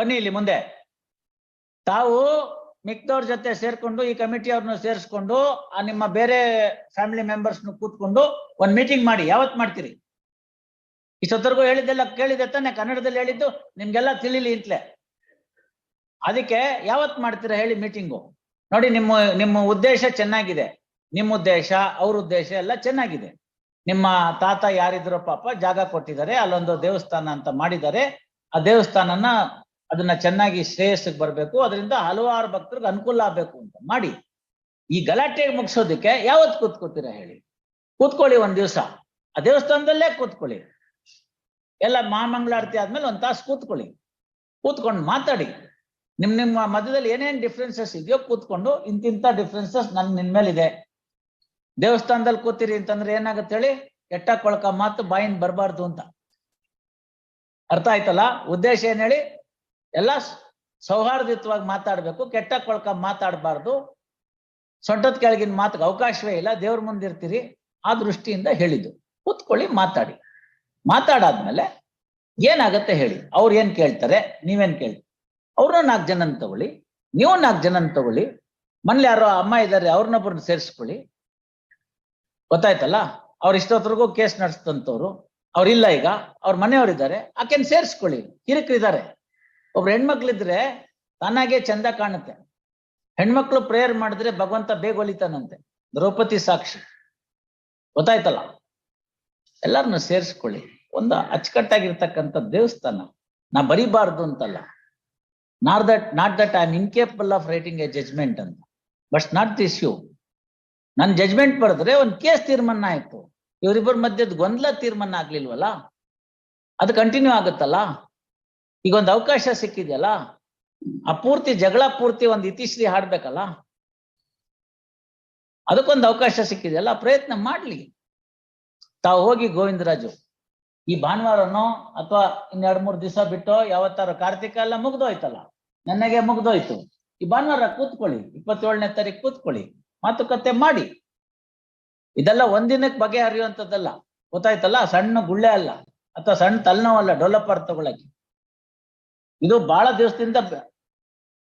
ಬನ್ನಿ ಇಲ್ಲಿ ಮುಂದೆ. ತಾವು ಮಿಕ್ದವ್ರ ಜೊತೆ ಸೇರ್ಕೊಂಡು ಈ ಕಮಿಟಿ ಅವ್ರನ್ನ ಸೇರಿಸ್ಕೊಂಡು, ಆ ನಿಮ್ಮ ಬೇರೆ ಫ್ಯಾಮಿಲಿ ಮೆಂಬರ್ಸ್ನ ಕೂತ್ಕೊಂಡು ಒಂದ್ ಮೀಟಿಂಗ್ ಮಾಡಿ. ಯಾವತ್ ಮಾಡ್ತೀರಿ? ಇಷ್ಟೊತ್ತರೆಗೂ ಹೇಳಿದ್ದೆಲ್ಲ ಕೇಳಿದೆ ತಾನೆ, ಕನ್ನಡದಲ್ಲಿ ಹೇಳಿದ್ದು ನಿಮ್ಗೆಲ್ಲ ತಿಳಿಲಿ ಇಂತಲೇ. ಅದಕ್ಕೆ ಯಾವತ್ ಮಾಡ್ತೀರಾ ಹೇಳಿ ಮೀಟಿಂಗು? ನೋಡಿ, ನಿಮ್ಮ ನಿಮ್ಮ ಉದ್ದೇಶ ಚೆನ್ನಾಗಿದೆ. ನಿಮ್ಮ ಉದ್ದೇಶ, ಅವ್ರ ಉದ್ದೇಶ ಎಲ್ಲ ಚೆನ್ನಾಗಿದೆ. ನಿಮ್ಮ ತಾತ ಯಾರಿದ್ರು ಪಾಪ ಜಾಗ ಕೊಟ್ಟಿದ್ದಾರೆ, ಅಲ್ಲೊಂದು ದೇವಸ್ಥಾನ ಅಂತ ಮಾಡಿದ್ದಾರೆ. ಆ ದೇವಸ್ಥಾನನ ಅದನ್ನ ಚೆನ್ನಾಗಿ ಶ್ರೇಯಸ್ಸಿಗೆ ಬರಬೇಕು, ಅದರಿಂದ ಹಲವಾರು ಭಕ್ತರಿಗೆ ಅನುಕೂಲ ಆಗ್ಬೇಕು ಅಂತ ಮಾಡಿ. ಈ ಗಲಾಟೆಗೆ ಮುಗಿಸೋದಕ್ಕೆ ಯಾವತ್ತು ಕೂತ್ಕೋತೀರಾ ಹೇಳಿ? ಕೂತ್ಕೊಳ್ಳಿ ಒಂದ್ ದಿವಸ. ಆ ದೇವಸ್ಥಾನದಲ್ಲೇ ಕೂತ್ಕೊಳ್ಳಿ. ಎಲ್ಲ ಮಹಾಮಂಗಳಾರತಿ ಆದ್ಮೇಲೆ ಒಂದ್ ತಾಸು ಕೂತ್ಕೊಳ್ಳಿ. ಕೂತ್ಕೊಂಡು ಮಾತಾಡಿ. ನಿಮ್ ನಿಮ್ಮ ಮಧ್ಯದಲ್ಲಿ ಏನೇನ್ ಡಿಫ್ರೆನ್ಸಸ್ ಇದೆಯೋ ಕೂತ್ಕೊಂಡು ಇಂತಿಂತ ಡಿಫ್ರೆನ್ಸಸ್ ನನ್ ಮೇಲಿದೆ. ದೇವಸ್ಥಾನದಲ್ಲಿ ಕೂತಿರಿ ಅಂತಂದ್ರೆ ಏನಾಗುತ್ತೆ ಹೇಳಿ? ಕೆಟ್ಟ ಕೊಳಕ ಮಾತು ಬಾಯಿಂದ ಬರಬಾರ್ದು ಅಂತ. ಅರ್ಥ ಆಯ್ತಲ್ಲ? ಉದ್ದೇಶ ಏನ್ ಹೇಳಿ? ಎಲ್ಲ ಸೌಹಾರ್ದಯುತವಾಗಿ ಮಾತಾಡ್ಬೇಕು, ಕೆಟ್ಟ ಕೊಳ್ಕ ಮಾತಾಡಬಾರ್ದು. ಸೊಂಟದ ಕೆಳಗಿನ ಮಾತಿಗೆ ಅವಕಾಶವೇ ಇಲ್ಲ, ದೇವ್ರ ಮುಂದಿರ್ತೀರಿ ಆ ದೃಷ್ಟಿಯಿಂದ ಹೇಳಿದ್ದು. ಕೂತ್ಕೊಳ್ಳಿ, ಮಾತಾಡಿ. ಮಾತಾಡಾದ್ಮೇಲೆ ಏನಾಗತ್ತೆ ಹೇಳಿ. ಅವ್ರು ಏನ್ ಕೇಳ್ತಾರೆ? ನೀವೇನ್ ಕೇಳ್ತೀರಿ ಅವ್ರನ್ನ ನಾಲ್ಕು ಜನನ್ ತಗೊಳ್ಳಿ. ನೀವು ನಾಲ್ಕು ಜನನ್ ತಗೊಳ್ಳಿ. ಮನೇಲಿ ಯಾರೋ ಅಮ್ಮ ಇದ್ದಾರೆ ಅವ್ರನ್ನೊಬ್ಬರನ್ನ ಸೇರಿಸ್ಕೊಳ್ಳಿ. ಗೊತ್ತಾಯ್ತಲ್ಲ? ಅವ್ರ ಇಷ್ಟೊತ್ತರೆಗೂ ಕೇಸ್ ನಡೆಸ್ತಂತವ್ರು ಅವ್ರಿಲ್ಲ ಈಗ. ಅವ್ರ ಮನೆಯವರಿದ್ದಾರೆ. ಆಕೆನ್ ಸೇರಿಸ್ಕೊಳ್ಳಿ. ಕಿರಿಕರಿದ್ದಾರೆ ಒಬ್ರು ಹೆಣ್ಮಕ್ಳಿದ್ರೆ ತಾನಾಗೆ ಚಂದ ಕಾಣುತ್ತೆ. ಹೆಣ್ಮಕ್ಳು ಪ್ರೇಯರ್ ಮಾಡಿದ್ರೆ ಭಗವಂತ ಬೇಗ ಒಲಿತಾನಂತೆ. ದ್ರೌಪದಿ ಸಾಕ್ಷಿ. ಗೊತ್ತಾಯ್ತಲ್ಲ? ಎಲ್ಲರನ್ನ ಸೇರಿಸ್ಕೊಳ್ಳಿ. ಒಂದು ಅಚ್ಚುಕಟ್ಟಾಗಿರ್ತಕ್ಕಂಥ ದೇವಸ್ಥಾನ. ನಾ ಬರಿಬಾರ್ದು ಅಂತಲ್ಲ. Not that not that I am incapable of writing a judgment ಅಂತ. ಬಟ್ ನಾಟ್ ದಿಸ್ ಯು ನನ್ ಜಜ್ಮೆಂಟ್ ಬರೆದ್ರೆ ಒಂದ್ ಕೇಸ್ ತೀರ್ಮಾನ ಆಯ್ತು. ಇವರಿಬ್ಬರ ಮಧ್ಯದ ಗೊಂದಲ ತೀರ್ಮಾನ ಆಗ್ಲಿಲ್ವಲ್ಲ? ಅದು ಕಂಟಿನ್ಯೂ ಆಗುತ್ತಲ್ಲ? ಈಗ ಒಂದು ಅವಕಾಶ ಸಿಕ್ಕಿದೆಯಲ್ಲ, ಆ ಪೂರ್ತಿ ಜಗಳ ಪೂರ್ತಿ ಒಂದು ಇತಿಶ್ರೀ ಹಾಡ್ಬೇಕಲ್ಲ? ಅದಕ್ಕೊಂದು ಅವಕಾಶ ಸಿಕ್ಕಿದೆಯಲ್ಲ, ಪ್ರಯತ್ನ ಮಾಡ್ಲಿ. ತಾವು ಹೋಗಿ ಗೋವಿಂದರಾಜು, ಈ ಭಾನುವಾರನೋ ಅಥವಾ ಇನ್ನೆರಡು ಮೂರು ದಿವಸ ಬಿಟ್ಟು ಯಾವತ್ತಾರು ಕಾರ್ತಿಕ ಎಲ್ಲ ಮುಗ್ದೋಯ್ತಲ್ಲ? ನನಗೆ ಮುಗ್ದೋಯ್ತು. ಈ ಭಾನುವಾರ ಕೂತ್ಕೊಳ್ಳಿ, ಇಪ್ಪತ್ತೇಳನೇ ತಾರೀಕು ಕೂತ್ಕೊಳ್ಳಿ, ಮಾತುಕತೆ ಮಾಡಿ. ಇದೆಲ್ಲ ಒಂದಿನಕ್ಕೆ ಬಗೆಹರಿಯುವಂಥದ್ದಲ್ಲ. ಗೊತ್ತಾಯ್ತಲ್ಲ, ಸಣ್ಣ ಗುಳ್ಳೆ ಅಲ್ಲ, ಅಥವಾ ಸಣ್ಣ ತಲೆನೋವಲ್ಲ ಡೆವಲಪರ್ ತಗೊಳಕ್ಕೆ. ಇದು ಬಹಳ ದಿವಸದಿಂದ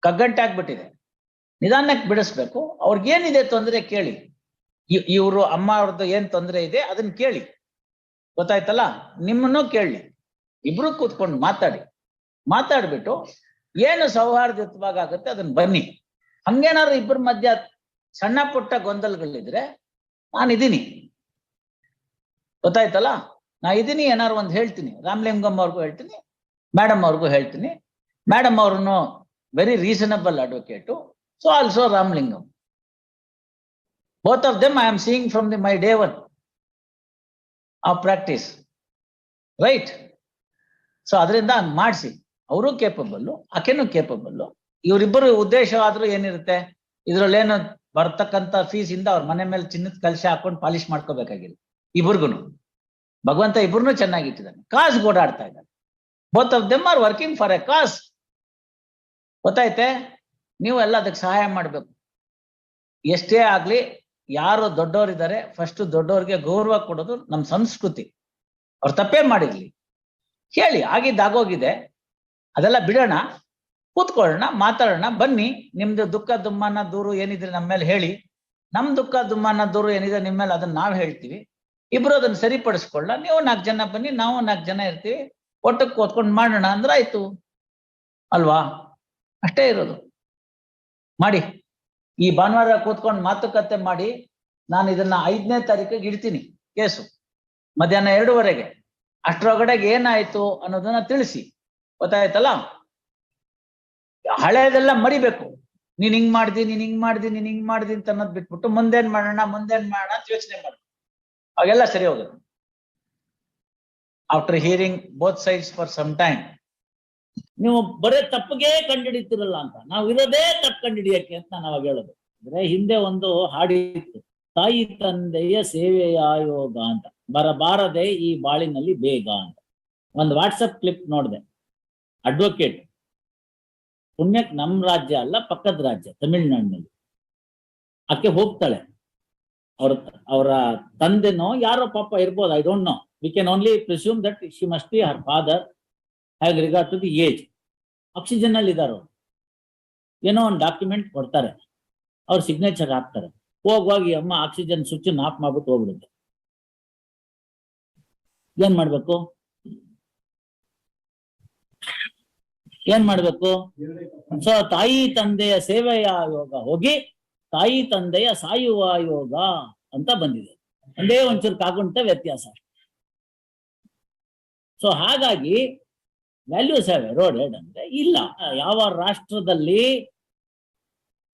ಕಗ್ಗಂಟೆ ಆಗ್ಬಿಟ್ಟಿದೆ ನಿಧಾನಕ್ಕೆ ಬಿಡಿಸ್ಬೇಕು. ಅವ್ರಿಗೇನಿದೆ ತೊಂದರೆ ಕೇಳಿ. ಇವರು ಅಮ್ಮ ಅವ್ರದ್ದು ಏನ್ ತೊಂದರೆ ಇದೆ ಅದನ್ನ ಕೇಳಿ. ಗೊತ್ತಾಯ್ತಲ್ಲ? ನಿಮ್ಮನ್ನು ಕೇಳಿ. ಇಬ್ರು ಕೂತ್ಕೊಂಡು ಮಾತಾಡಿ. ಮಾತಾಡ್ಬಿಟ್ಟು ಏನು ಸೌಹಾರ್ದಯುತವಾಗಿ ಆಗುತ್ತೆ ಅದನ್ನ ಬನ್ನಿ. ಹಂಗೇನಾದ್ರು ಇಬ್ಬರ ಮಧ್ಯ ಸಣ್ಣ ಪುಟ್ಟ ಗೊಂದಲಗಳಿದ್ರೆ ನಾನಿದ್ದೀನಿ ಗೊತ್ತಾಯ್ತಲ್ಲ? ನಾ ಇದೀನಿ ಏನಾದ್ರು ಒಂದು ಹೇಳ್ತೀನಿ. ರಾಮಲಿಂಗಮ್ ಅವ್ರಿಗೂ ಹೇಳ್ತೀನಿ. ಮೇಡಮ್ ಅವ್ರಿಗೂ ಹೇಳ್ತೀನಿ. ಮೇಡಮ್ ಅವ್ರನ್ನು very reasonable advocate so also Ramalingam both of them I am seeing from the my day one of practice right so ಅದರಿಂದ ಹಂಗೆ ಮಾಡಿಸಿ. ಅವರು ಕೇಪಬಲ್ಲು ಆಕೆನೂ ಕೇಪಬಲ್ಲು ಇವರಿಬ್ಬರು ಉದ್ದೇಶ ಆದ್ರೂ ಏನಿರುತ್ತೆ? ಇದ್ರಲ್ಲೇನು ಬರ್ತಕ್ಕಂಥ ಫೀಸ್ ಇಂದ ಅವ್ರ ಮನೆ ಮೇಲೆ ಚಿನ್ನದ ಕಲಶ ಹಾಕೊಂಡು ಪಾಲಿಶ್ ಮಾಡ್ಕೋಬೇಕಾಗಿಲ್ಲ. ಇಬ್ರಿಗುನು. ಭಗವಂತ ಇಬ್ರು ಚೆನ್ನಾಗಿಟ್ಟಿದ್ದಾನೆ ಕಾಸ್ ಓಡಾಡ್ತಾ ಇದ್ದಾನೆ. Both of them are working for a cause ಗೊತ್ತಾಯ್ತೆ? ನೀವು ಎಲ್ಲ ಅದಕ್ಕೆ ಸಹಾಯ ಮಾಡ್ಬೇಕು. ಎಷ್ಟೇ ಆಗ್ಲಿ ಯಾರು ದೊಡ್ಡವರಿದ್ದಾರೆ ಫಸ್ಟ್ ದೊಡ್ಡವ್ರಿಗೆ ಗೌರವ ಕೊಡೋದು ನಮ್ಮ ಸಂಸ್ಕೃತಿ. ಅವ್ರು ತಪ್ಪೇ ಮಾಡಿರ್ಲಿ ಹೇಳಿ ಆಗಿದ್ದಾಗೋಗಿದೆ ಅದೆಲ್ಲ ಬಿಡೋಣ, ಕೂತ್ಕೊಳ್ಳೋಣ, ಮಾತಾಡೋಣ, ಬನ್ನಿ. ನಿಮ್ದು ದುಃಖ ದುಮ್ಮಾನ ದೂರು ಏನಿದ್ರೆ ನಮ್ಮ ಮೇಲೆ ಹೇಳಿ. ನಮ್ ದುಃಖ ದುಮ್ಮಾನ ದೂರು ಏನಿದೆ ನಿಮ್ಮ ಮೇಲೆ ಅದನ್ನ ನಾವು ಹೇಳ್ತೀವಿ. ಇಬ್ರು ಅದನ್ನ ಸರಿಪಡಿಸ್ಕೊಳ್ಳ ನೀವು ನಾಲ್ಕು ಜನ ಬನ್ನಿ, ನಾವು ನಾಲ್ಕು ಜನ ಇರ್ತೀವಿ. ಒಟ್ಟಕ್ಕೆ ಕೂತ್ಕೊಂಡು ಮಾಡೋಣ ಅಂದ್ರೆ ಆಯ್ತು. ಅಲ್ವಾ? ಅಷ್ಟೇ ಇರೋದು. ಮಾಡಿ. ಈ ಭಾನುವಾರ ಕೂತ್ಕೊಂಡು ಮಾತುಕತೆ ಮಾಡಿ ನಾನು ಇದನ್ನ ಐದನೇ ತಾರೀಕಿಗೆ ಇಡ್ತೀನಿ ಕೇಸು. ಮಧ್ಯಾಹ್ನ ಎರಡುವರೆಗೆ. ಅಷ್ಟರೊಳಗಡೆಗೆ ಏನಾಯ್ತು ಅನ್ನೋದನ್ನ ತಿಳಿಸಿ. ಗೊತ್ತಾಯ್ತಲ್ಲ? ಹಳೇದೆಲ್ಲ ಮರಿಬೇಕು. ನೀನ್ ಹಿಂಗ್ ಮಾಡ್ದಿ, ನೀನ್ ಹಿಂಗ್ ಮಾಡ್ದಿ, ನೀನ್ ಹಿಂಗ್ ಮಾಡ್ದಿ ಅಂತ ಅನ್ನೋದ್ ಬಿಟ್ಬಿಟ್ಟು ಮುಂದೇನ್ ಮಾಡೋಣ ಮುಂದೇನ್ ಮಾಡೋಣ ಅಂತ ಯೋಚನೆ ಮಾಡಿ. ಅವಾಗೆಲ್ಲ ಸರಿ ಹೋಗುತ್ತೆ. After hearing both sides for some time ನೀವು ಬರೇ ತಪ್ಪಿಗೆ ಕಂಡಿಡಿತಿರಲ್ಲ ಅಂತ. ನಾವು ಇರೋದೇ ತಪ್ಪು ಕಂಡಿಡಿಯಕ್ಕೆ ಅಂತ ನಾನು ಅವಾಗ ಹೇಳೋದು. ಅಂದ್ರೆ ಹಿಂದೆ ಒಂದು ಹಾಡಿತ್ತು, ತಾಯಿ ತಂದೆಯ ಸೇವೆಯ ಆಯೋಗ ಅಂತ. ಬರಬಾರದೆ ಈ ಬಾಳಿನಲ್ಲಿ ಬೇಗ ಅಂತ. ಒಂದು ವಾಟ್ಸಪ್ ಕ್ಲಿಪ್ ನೋಡಿದೆ. ಅಡ್ವೊಕೇಟ್ ಪುಣ್ಯಕ್ ನಮ್ಮ ರಾಜ್ಯ ಅಲ್ಲ, ಪಕ್ಕದ ರಾಜ್ಯ, ತಮಿಳ್ನಾಡಿನಲ್ಲಿ. ಆಕೆ ಹೋಗ್ತಾಳೆ. ಅವ್ರ, ಅವರ ತಂದೆನೋ ಯಾರೋ ಪಾಪ ಇರ್ಬೋದು I don't know we can only presume that she must be her father having regard to the age oxygen ಅಲ್ಲಿ ಇದಾರೆ ಏನೋ ಒಂದು ಡಾಕ್ಯುಮೆಂಟ್ ಕೊಡ್ತಾರೆ. ಅವ್ರ ಸಿಗ್ನೇಚರ್ ಹಾಕ್ತಾರೆ. ಹೋಗುವಾಗ ಅಮ್ಮ ಆಕ್ಸಿಜನ್ ಸ್ವಿಚ್ ಆಫ್ ಮಾಡ್ಬಿಟ್ಟು ಹೋಗ್ಬಿಡುತ್ತೆ. ಏನ್ ಮಾಡ್ಬೇಕು? ಏನ್ ಮಾಡ್ಬೇಕು? ಸೊ, ತಾಯಿ ತಂದೆಯ ಸೇವೆಯ ಯೋಗ ಹೋಗಿ ತಾಯಿ ತಂದೆಯ ಸಾಯುವ ಯೋಗ ಅಂತ ಬಂದಿದೆ. ಒಂದೇ ಒಂಚೂರು ಕಾಗುಂಟ ವ್ಯತ್ಯಾಸ. ಸೊ, ಹಾಗಾಗಿ ವ್ಯಾಲ್ಯೂಸ್ ಹ್ಯಾವ್ ಎರೋಡೆಡ್ ಅಂದ್ರೆ ಇಲ್ಲ. ಯಾವ ರಾಷ್ಟ್ರದಲ್ಲಿ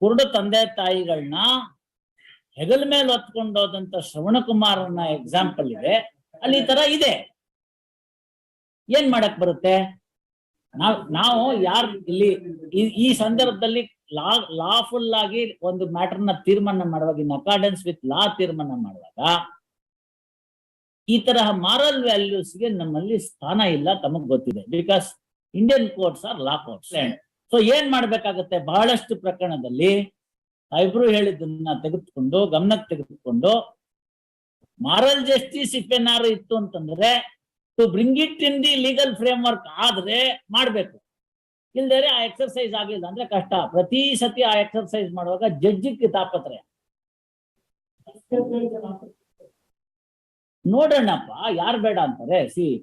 ಕುರುಡು ತಂದೆ ತಾಯಿಗಳನ್ನ ಹೆಗಲ ಮೇಲೆ ಹೊತ್ಕೊಂಡೋದಂತ ಶ್ರವಣಕುಮಾರನ ಎಕ್ಸಾಂಪಲ್ ಇದೆ. ಅಲ್ಲಿ ತರ ಇದೆ. ಏನ್ ಮಾಡಕ್ ಬರುತ್ತೆ? ನಾವ್, ನಾವು ಯಾರ್ ಇಲ್ಲಿ ಈ- ಸಂದರ್ಭದಲ್ಲಿ ಲಾ ಲಾಫುಲ್ ಆಗಿ ಒಂದು ಮ್ಯಾಟರ್ನ ತೀರ್ಮಾನ ಮಾಡುವಾಗ ಇನ್ ಅಕಾರ್ಡೆನ್ಸ್ ವಿತ್ ಲಾ ತೀರ್ಮಾನ ಮಾಡುವಾಗ ಈ ತರಹ ಮಾರಲ್ ವ್ಯಾಲ್ಯೂಸ್ಗೆ ನಮ್ಮಲ್ಲಿ ಸ್ಥಾನ ಇಲ್ಲ ತಮಗ್ ಗೊತ್ತಿದೆ. Because Indian courts are law courts so ಏನ್ ಮಾಡ್ಬೇಕಾಗತ್ತೆ? ಬಹಳಷ್ಟು ಪ್ರಕರಣದಲ್ಲಿ ಇಬ್ರು ಹೇಳಿದ್ದನ್ನ ತೆಗೆದುಕೊಂಡು ಗಮನಕ್ಕೆ ತೆಗೆದುಕೊಂಡು ಮಾರಲ್ ಜಸ್ಟಿಸ್ ಇಫ್ ಏನಾರು ಇತ್ತು ಅಂತಂದ್ರೆ to bring it in the legal framework ಆದ್ರೆ ಮಾಡ್ಬೇಕು. ಇಲ್ದೇ ಆ ಎಕ್ಸರ್ಸೈಸ್ ಆಗಿಲ್ಲ ಅಂದ್ರೆ ಕಷ್ಟ. ಪ್ರತಿ ಸತಿ ಆ ಎಕ್ಸರ್ಸೈಸ್ ಮಾಡುವಾಗ ಜಡ್ಜಿಗೆ ತಾಪತ್ರಯ. ನೋಡೋಣಪ್ಪ, ಯಾರು ಬೇಡ ಅಂತಾರೆ. ಸಿ,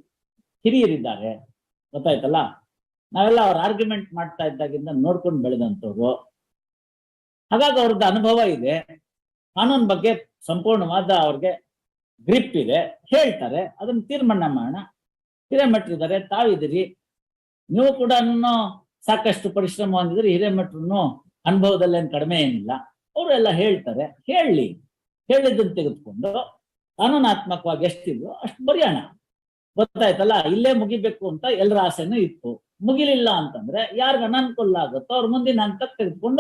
ಹಿರಿಯರಿದ್ದಾರೆ. ಗೊತ್ತಾಯ್ತಲ್ಲ? ನಾವೆಲ್ಲ ಅವ್ರ ಆರ್ಗ್ಯುಮೆಂಟ್ ಮಾಡ್ತಾ ಇದ್ದಾಗಿಂದ ನೋಡ್ಕೊಂಡು ಬೆಳೆದಂಥವ್ರು. ಹಾಗಾಗಿ ಅವ್ರದ್ದು ಅನುಭವ ಇದೆ. ಕಾನೂನು ಬಗ್ಗೆ ಸಂಪೂರ್ಣವಾದ ಅವ್ರಿಗೆ ಗ್ರಿಪ್ ಇದೆ. ಹೇಳ್ತಾರೆ. ಅದನ್ನ ತೀರ್ಮಾನ ಮಾಡೋಣ. ಹಿರೇಮಠರಿದ್ದಾರೆ. ತಾವಿದ್ದೀರಿ. ನೀವು ಕೂಡ ಸಾಕಷ್ಟು ಪರಿಶ್ರಮ ಹೊಂದಿದ್ರೆ ಹಿರೇಮಠರು ಅನುಭವದಲ್ಲೇನು ಕಡಿಮೆ ಏನಿಲ್ಲ. ಅವರೆಲ್ಲ ಹೇಳ್ತಾರೆ. ಹೇಳಿ. ಹೇಳಿದ್ದನ್ನು ತೆಗೆದುಕೊಂಡು ಕಾನೂನಾತ್ಮಕವಾಗಿ ಎಷ್ಟಿದ್ರು ಅಷ್ಟು ಬರೆಯೋಣ. ಗೊತ್ತಾಯ್ತಲ್ಲ? ಇಲ್ಲೇ ಮುಗಿಬೇಕು ಅಂತ ಎಲ್ಲರ ಆಸೆನೂ ಇತ್ತು. ಮುಗಿಲಿಲ್ಲ ಅಂತಂದ್ರೆ ಯಾರಿಗ ಅನಾನುಕೂಲ ಆಗುತ್ತೋ ಅವ್ರ ಮುಂದಿನ ಹಂತಕ್ಕೆ ತೆಗೆದುಕೊಂಡು